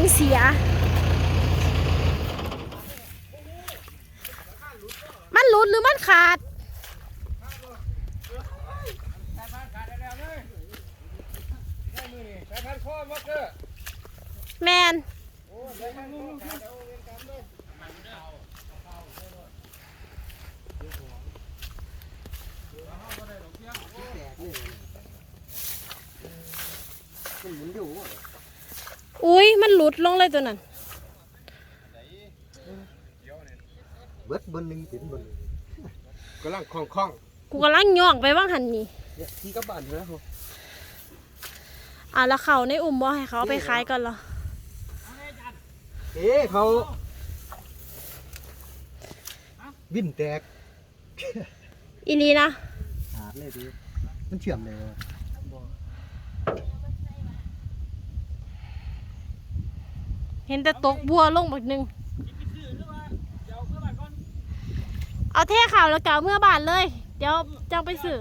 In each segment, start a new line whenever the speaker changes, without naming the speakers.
งเสีย มันหลุดหรือมันขาด
สายพันธุ์ข้อมอเตอร์
แมน
สายพันธุ์ลูกขาดเอาเวรกรรมด้วย
มันหมุนอยู่
อุ้ยมันหลุ ดลงเลยตัวนั้น
เบิดบนหนึ่งติดบนหนึ่ง
กำลังคล่องคล่อง
กูกำลังย่องไปว่างหันนี่
เนี่ยที่กระบาดอยู่แล้ว
อะแล้วเขาในอุ่มบ่ให้เขาเอาไปขายก่อนเหรอ
เอ๊ะเขาวิ่นแตก
อีลีนะ
ขาดเลยดิมันเชื่อมเลย
เห็นแต่ตกบัวลงบักหนึ่งเอาเทข่าวแล้วก็เอาเมื่อบานเลย เดี๋ยวจังไปซื้อ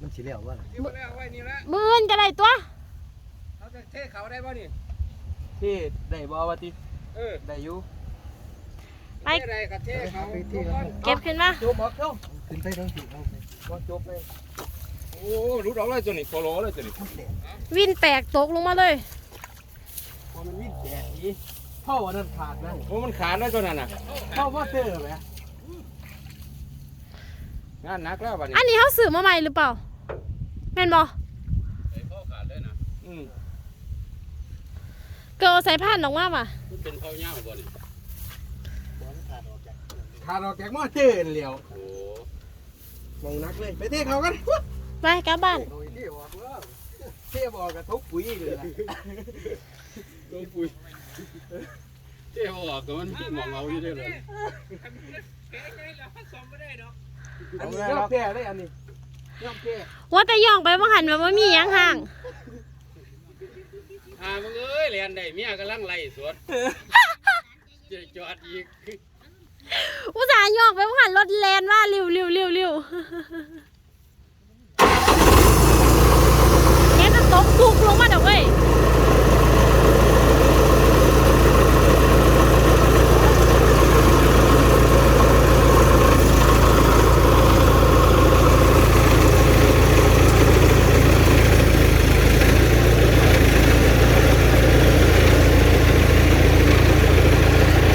มันสีเหลวว่า
ที่มาแล้วไว้นี่ละ
มืออื่นก็ได้ตัว
เขาจะเทเขาได้ป่ะนี่
ที่ได้บ่ว่าติ
เออ
ได้อยู่
ไป
เทอะไรกับเทเขาทุกคน
เก็บขึ้นมา
จบบ่เข้า
ขึ้นไปต้องสีเอาไป
บ่จบเลย
โอ้รู้ดอกเลยตัวนี้โคโลเลยตัวนี้
มันแตก
วินแตกตกลงมาเลย
พอมันวิ่นแตกอีท่ออันนั้นขาดนะ
โอ้มันขาดแล้วตัวนั้นน่ะ
ท่อว่าเตอร์ไหม
งานหนักแล้วบัดนี้
อันนี้เขาซื้อมาใหม่หรือเปล่าแม่นบ่
อืม
เกิดเอาสายพานออกมาป่ะ
ขาดออกจากมอเตอร์เหลียวมองนักเลย ไปเทเขากัน
ไปกลับบ้าน
โอ้ยเทออกแล้ว เทบอกกระทุกปุ๋ยเลยล่ะ
ลงปุ๋ยเจ้าบอกก็มันมีหมองเอาอยู่เด้อเลย
อันนี้ยอมแพ้ได้อันนี้ยอมแพ้
ว่าแต่ย่องไปว่าหันแบบว่ามีหยังห่าง
หามึงเอ้ยเรียนได้เมียกำลังไล่สวนจะจอดอีก
อุตส่าห์ย่องไปว่าหันรถแลนว่าเร็วเร็วเร็วเร็วแกจะตกทุกลงมาเดี๋ยวเว้ย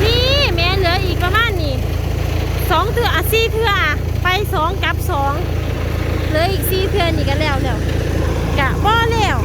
นี่แม่เหลืออีกประมาณนี้สองเถื่ออะ สี่เทื่ออะไปสองกับสองเหลืออีกสี่เทื่อนี่ก็แล้วแล้วกะบ่แล้ว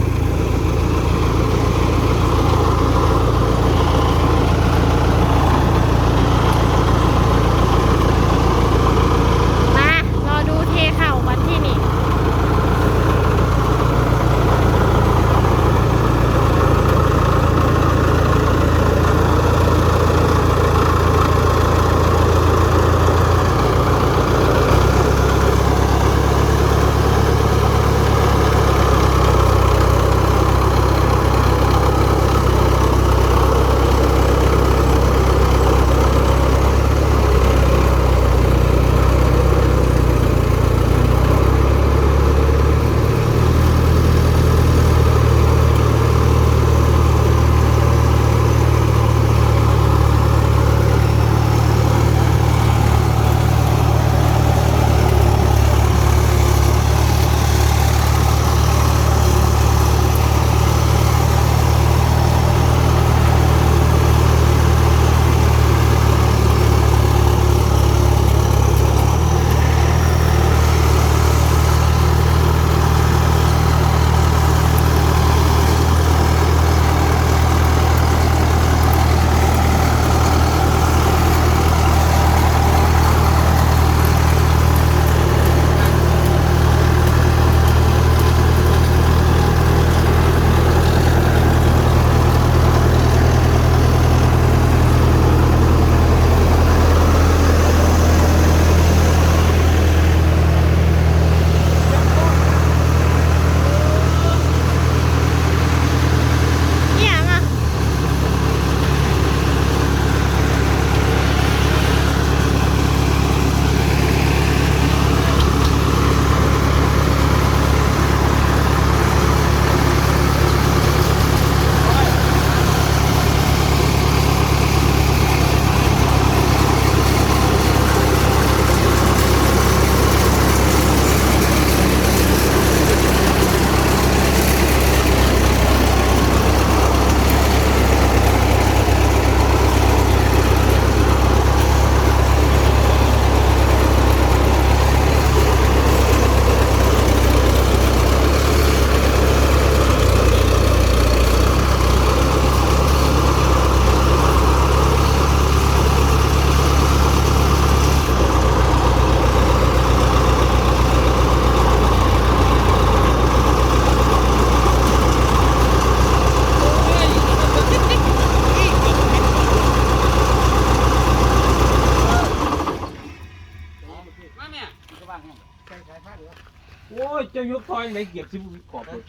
จ้ายกทอยในเก็บสิบขอบเลย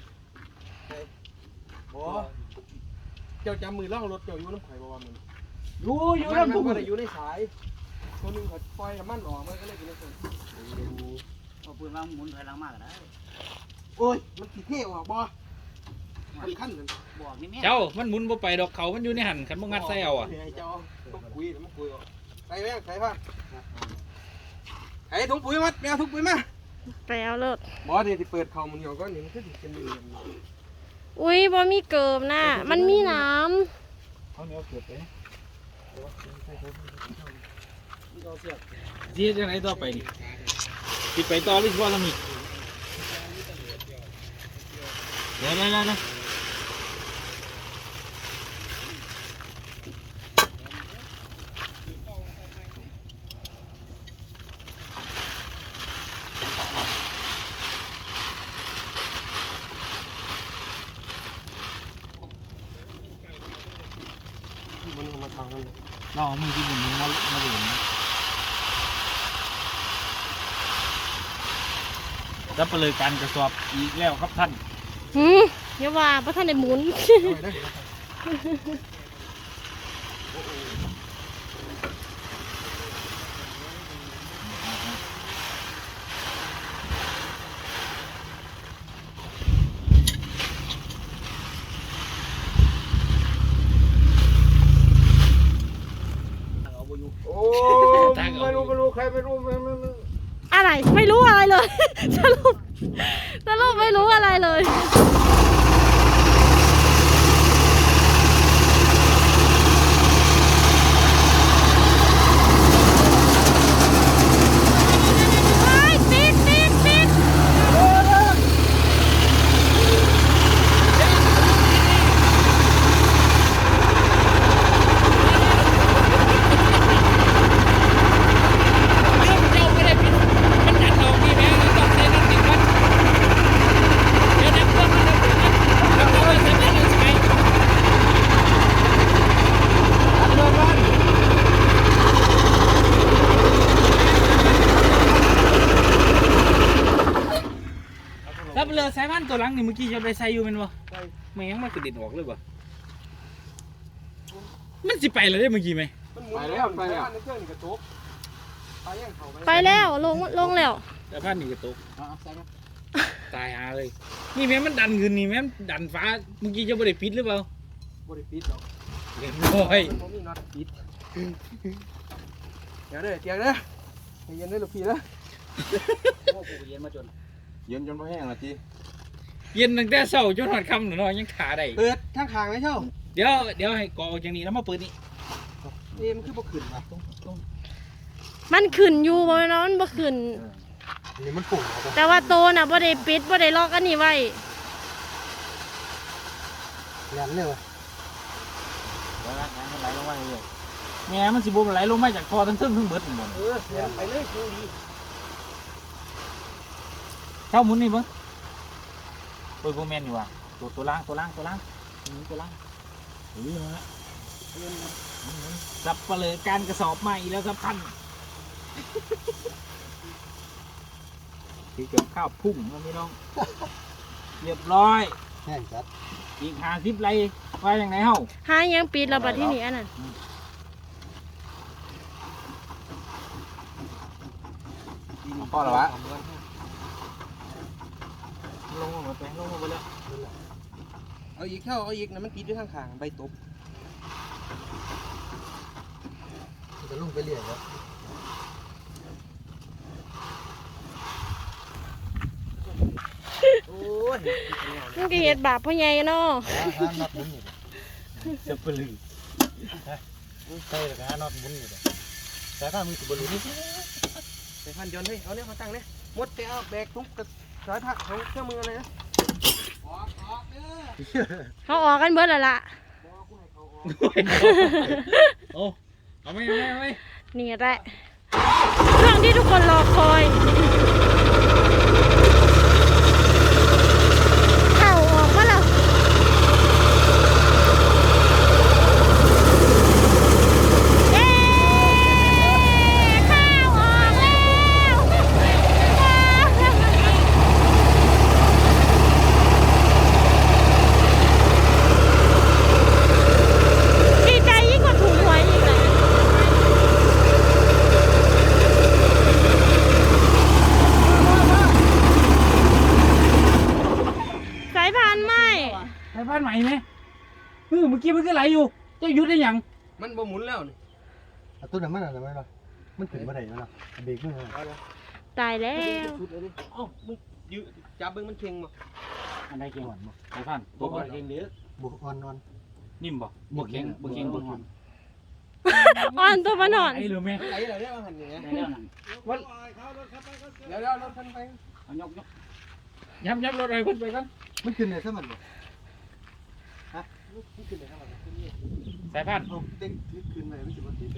บ่เจ้าจำมือล่องรถเจ้าอยู่น้ำไข่บ่ว่ามัน
อยู่อยู่
มัน
น้ำทุก
มันอยู่ในสายตัวหนึงเขาปล่อยน้ำมันออกมันก็เลยเป็นในส่วน
เอาปืนมาหมุนถอยหลังมากก็ได้
โอ้ยมันสิเท่ออกบ่มันขั้นนั่น
บอกนี่แม่
เจ้ามันหมุนบ่ไปดอกเขามันอยู่ในหันคันบ่งัดใส่เอาอะ
ให้เจ้าต้องคุยต้องคุยออกใส่แม่งใส่ผ้าไอ้ถุงปุ๋ยมัดแมวถุงปุ๋ยมา
ไปเอาเลิศ
บ่เดี๋ยวที่เปิดเขามันเหี่ยวก็นี่มันก็สิเป็นเหลี่ยม
อุ้ยบ่มีเกิบนะมันมีน้
เอาเนี้ยเก็บไป
เอาเสือก
ที่จะไหนต่อไปนี่ติดไปต่อหรือว่าทำอีกเดี๋ยวนะนะ
มันเอามาทาง นั้น
น้องมึงที่มึงมามาดูนะรับไปเลยการกระสอบอีกแล้วครับท่านำ
หืมอย่าว่าบ่ทันได้หมุน
เอาไว้ได้อ
เอาบ่อยู่
โอ้ไม่รู้ไม่รู้ใครไม่รู้ไม่ไม่ไม่
อะไรไม่รู้อะไรเลย สรุปสรุปไม่รู้อะไรเลย เฮ้ยติดติดติด
เจ้าไม่ได้ผิดมันดันออกนี่แม่ต้องใส่นั่นติดมันเดี๋ยวนักเครื่องมันจะเปิดมันแล้วก็ใส่นั่นใส่ รับเรือสายพันธุ์ ตัวหลังนี่เมื่อกี้จะไปใส่อยู่แมันวะไม่งั้นมันกระเด็นออกเลยบ่มันสิไปเลยได้เมื่อกี้ไหม
มันหมุนแล้วไปแล้วในเครื่องนี่กระตุกไปยังเขา
ไปแล้วลงลงแล้ว
แต่พันนี่กระตุก
เอาเอาใส่มา
ตายหาเลย นี่แม่มันดันขึ้นนี่แม่ดันฟ้าเมื่อกี้จะไม่ได้ปิดหรือเปล่า
บริปิดหรอก
เรียบร้อย
มันบ่มีน็อตปิดเดี๋ยวเด้อเดี๋ยวเด้อใจเย็นเด้อลูกพี่เด้อ
โอ้กูเย็นมาจน
เย็นจนพอแห้งละจี
เย็นตั้งแต่เช้าจนหอดค่ำหน่อยยังขาได้
เปิดทางขางเลยเช่า
เดี๋ยวเดี๋ยวให้กอออกจากนี้แล้วมาเปิดนี่
เอ็มนคือบ่ขึ้นว่ะ
มันขึ้นอยู่บ่แม่นว่ามันบ่ขึ้น
นี่มันปุ่งเอาไป
แต่ว่าโตน่ะบ่ได้ปิดบ่ได้ล็อกอันนี้ไว้
แหลมเลยว่ะ
เดี๋ยวนะน้ำมันไหลลงมาเลยแม่มันสิบุไหลลงมาจากคอทั้งเทึ่งทั้งเบิดหมด
เออแหลมไปเลยดูดี
เช้าหมุนนี่เบิ้ง โอ้ยโบแมนอยู่ว่ะตัวตัวล่างตัวล่างตัวล่างตัวล่างเฮ้ยมาละจับไปเลยการกระสอบใหม่แล้วครับท่านที่เกี่ยวข้าวพุ่งนะพี่น้อง เรียบร้อย
แห้งจัด
อีกหาสิบไรว่าอย่างไรเฮ้า
หายังปิดแล้วบัดที่นี่อันนั้น
พ่อหรอวะ
ลงมาไปลงมาไปแล้ว
เอาอีกเข้าเอาอีกนะมันปิดด้วยทางขางใบตบจะลงไปเรื่อยครับโอ้ย
มันก็เฮ็ดบาปพ่อใหญ่เนาะ
ห้ามนับมุนอยู่
จะปลือ
ใช่เลยห้ามนับมุนอยู่แต่ถ้ามีสุบรุนี่ไปพันยนต์เฮ้ยเอาเนี่ยมาตั้งเนี่ยมดไปเอาแบกทุกกระ สายผักของเครื่องมืออะไรนะ
เขาออกกันเบิดแล้วล่ะ
โอ้เอาไหมเอาไหมเอาไหม
นี่แหละเครื่องที่ทุกคนรอคอยายพานไหมสายพานใหม่ไหมเมื่อกี้มันก็ไหล
อยู่จะยุดได้ยัง
มันบ่หมุนแล้วนี่
ตัวนั้นมันอะไรไม่รู้มันถึงมาไหนแล้วล่ะเบรก
เมื่อะไร
ตายแล้ว
จับเบิ้งมันเค็งมั้ง
อันใดเค็งหวานมั้งสายพานตัวก่อน
เค็งเดือด
บวกอ่อนนอน
นิ่มบ่บวกเค็งบวกเค็งบวกอ่อน
อ่อนตัวมันอน
ไอ้หรือไม่
ไอ้เราเรียกว่าหันอย่างเนี้
ย
เดี๋ยวเดี๋ยวรถคันไป
เยกยก
ยับยับรถอะไรขึ้นไปกัน
มันขึ้นได้ซะมันบ่
มันขึ้นได้ครับ
สายพันธุ์
เอาเต็งขึ้นไปมันจะมาติด